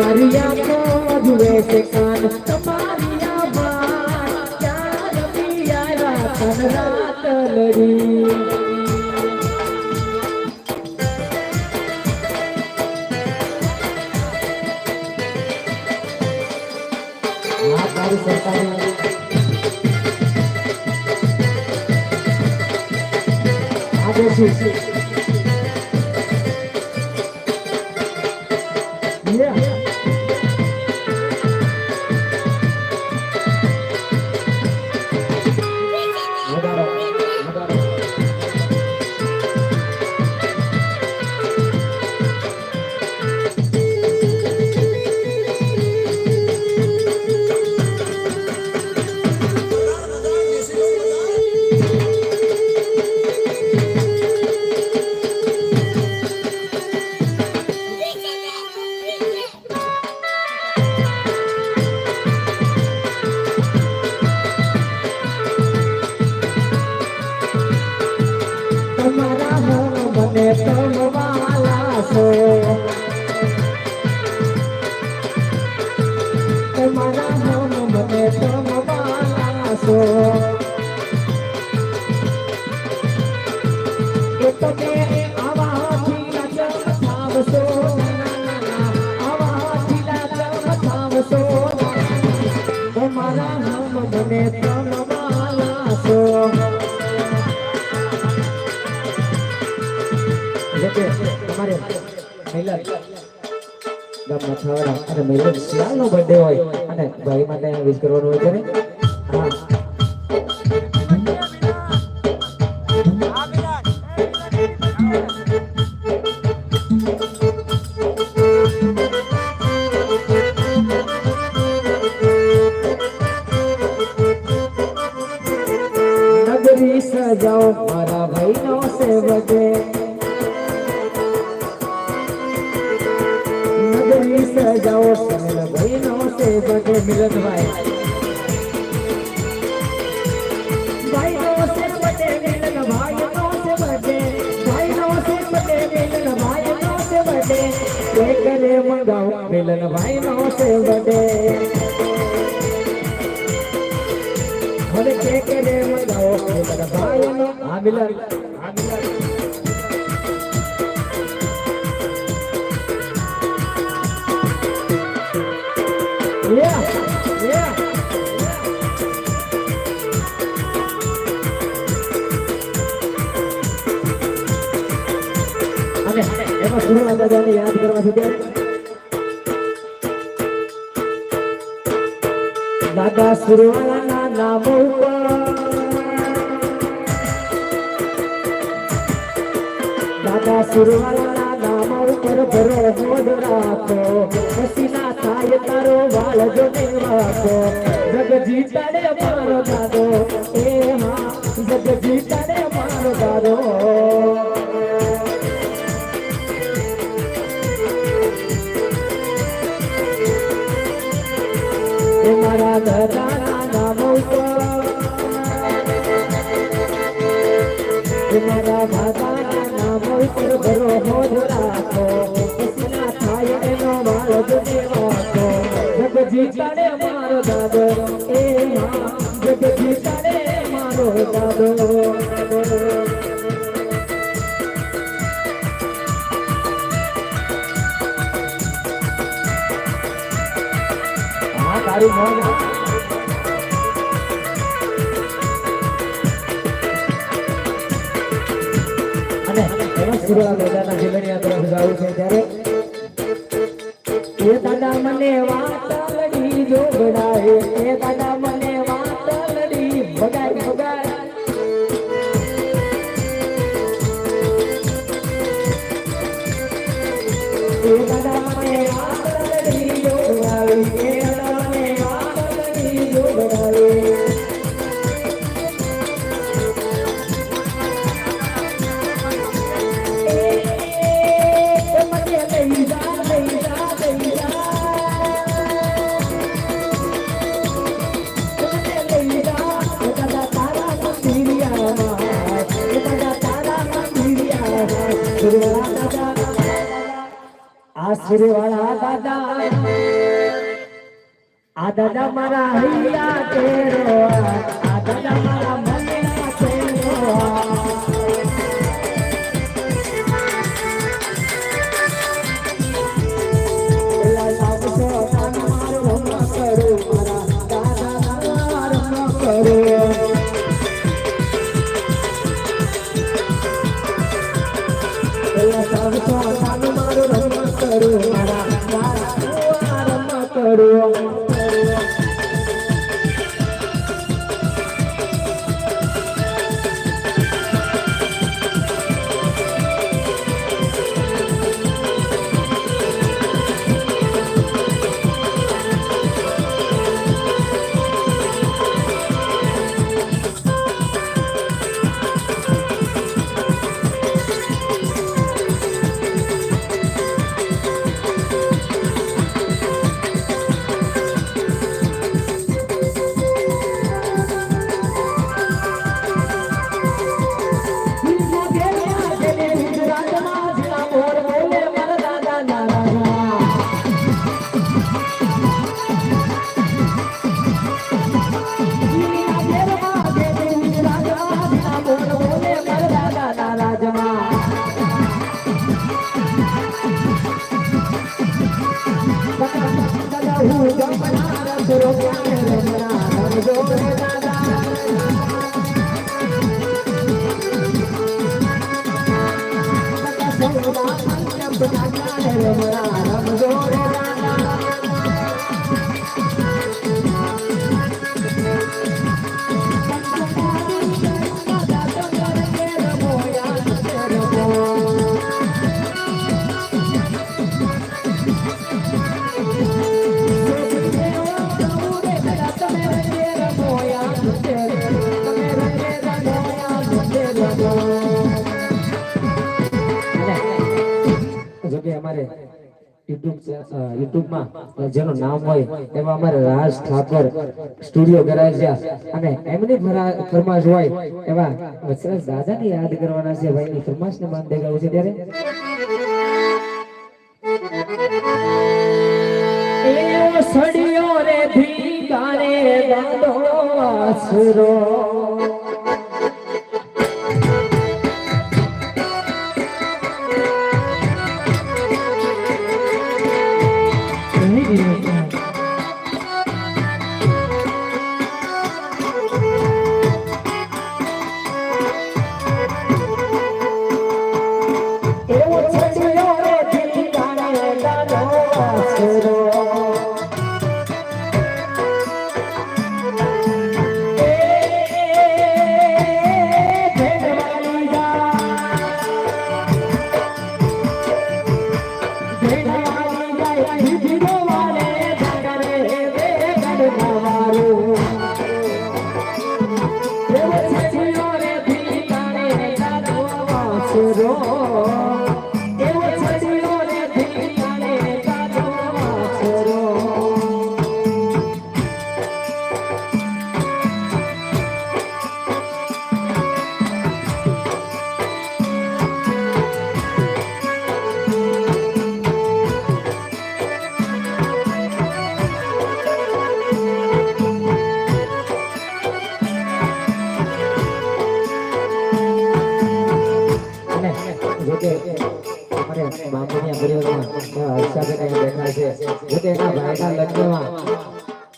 મારી આંખો જુએ છે કાન તમારી આ વાત ક્યાં રમી આવ્યા તન રાત લડી કે મિલન ગામના છાવડા અને મિલન શિયાળનો બર્થડે હોય અને ભાઈ માટે વિશ કરવાનું હોય છે ને હા. નગરી સજાઓ સનલ ભાઈનો સેવકે મિલનભાઈ ભાઈનો સેવકે મિલન ભાઈનો સેવકે ભાઈનો સેવકે મિલન ભાઈનો સેવકે તે કરે મંગાવ મિલન ભાઈનો સેવકે હવે કે કરે મંગાવો મિલન ભાઈનો આ મિલન આ મિલન એમાં સુરવાળાના નામ ઉપર ભરો મોજ રાખો. પછી થાય તારો વાળ જો મારો દાદો એ હા જગજી તારે મારો દાદો એમાં મેદાના જીવનની તરફ જાવું છે ત્યારે એ દાદા મને વાત લડી જો બડાય એ દાદા મને વાત લડી બગાય બગાય એ દાદા આ આશીર્વાળા દાદા. આ દાદા મારા હૈયા કેરો. આ દાદા મારા મને કેરો. Yeah. અમારે જેનું નામ હોય, એમાં અમારે રાજ ઠાકોર સ્ટુડિયો કરાય અને ફરમાશ હોય, એવા વત્સરાજ દાદાને યાદ કરવાના બાંબુનિયા પરિવારમાં હર્ષાબેન અહીં બેઠા છે. જોકે એના ભાઈના લગ્નમાં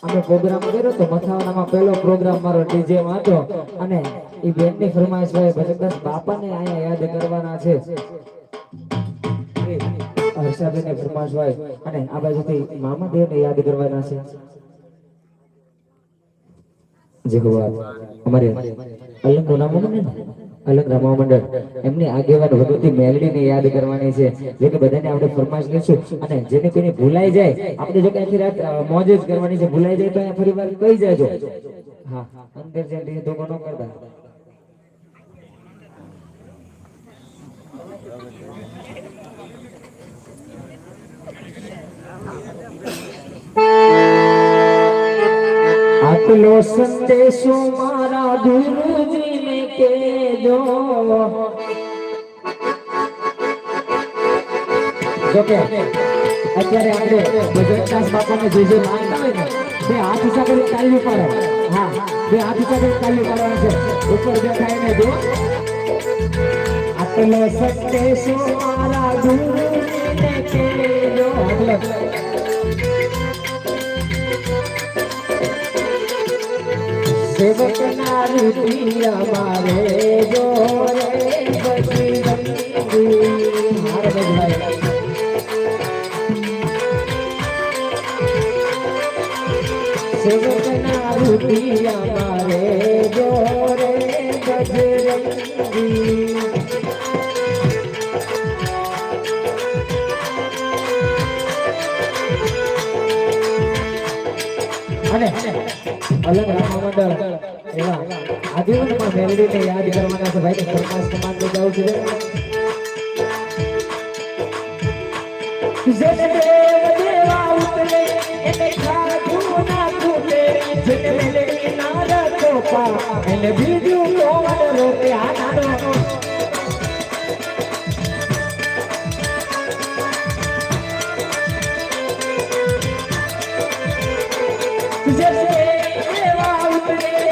અમે પ્રોગ્રામ કર્યો તો મથાવનામાં પહેલો પ્રોગ્રામ મારો ડીજે હતો. અને એ બેનની ફરમાઈશ હોય, ભજનદાસ બાપાને અહીંયા યાદ કરવાના છે. હર્ષાબેનની ફરમાઈશ હોય, અને આ બાજુથી મામા દેવને યાદ કરવાના છે. જે અમારે અલંગ નામ ને અલગ રમવા મંડળ એમની આગેવાન ભગવતી મેલડીને યાદ કરવાની છે. જે કે બધાને આપણે ફરમાશ લેશું અને જેને કોઈને ભૂલાઈ જાય, આપણે જો કે રાત મોજ કરવાની છે. ભૂલાઈ જાય તો અહીંયા ફરી કહી જાજો. હા, અંદર જઈને ધોકો ન કરતા. આટલો સંદેશો મારા ગુરુજીને જોકે અત્યારે આપણે ભજનદાસ બાપાને જે જે માનતા હોય ને, બે હાથ ઊંચા કરી તાલી પાડો હા, બે હાથ ઊંચા કરી તાલી પાડવાના છે. ઉપર બેઠા એને જો. આટલો સત્ય મારા ગુરુને કેલો આગળ સેવકના રૂપિયા મારે જો રે બજરંગી મારે ભાઈ સેવકના રૂપિયા મારે જો રે બજરંગી અને અલગ રામા મંડળ એવા આજીવનમાં મેલડીને યાદ કરવાના છે ભાઈ પ્રકાશ કમાન ને જાઉં છું. એને બીજું કોણ રોકે આ નાનો જેને દેવા ઉતરે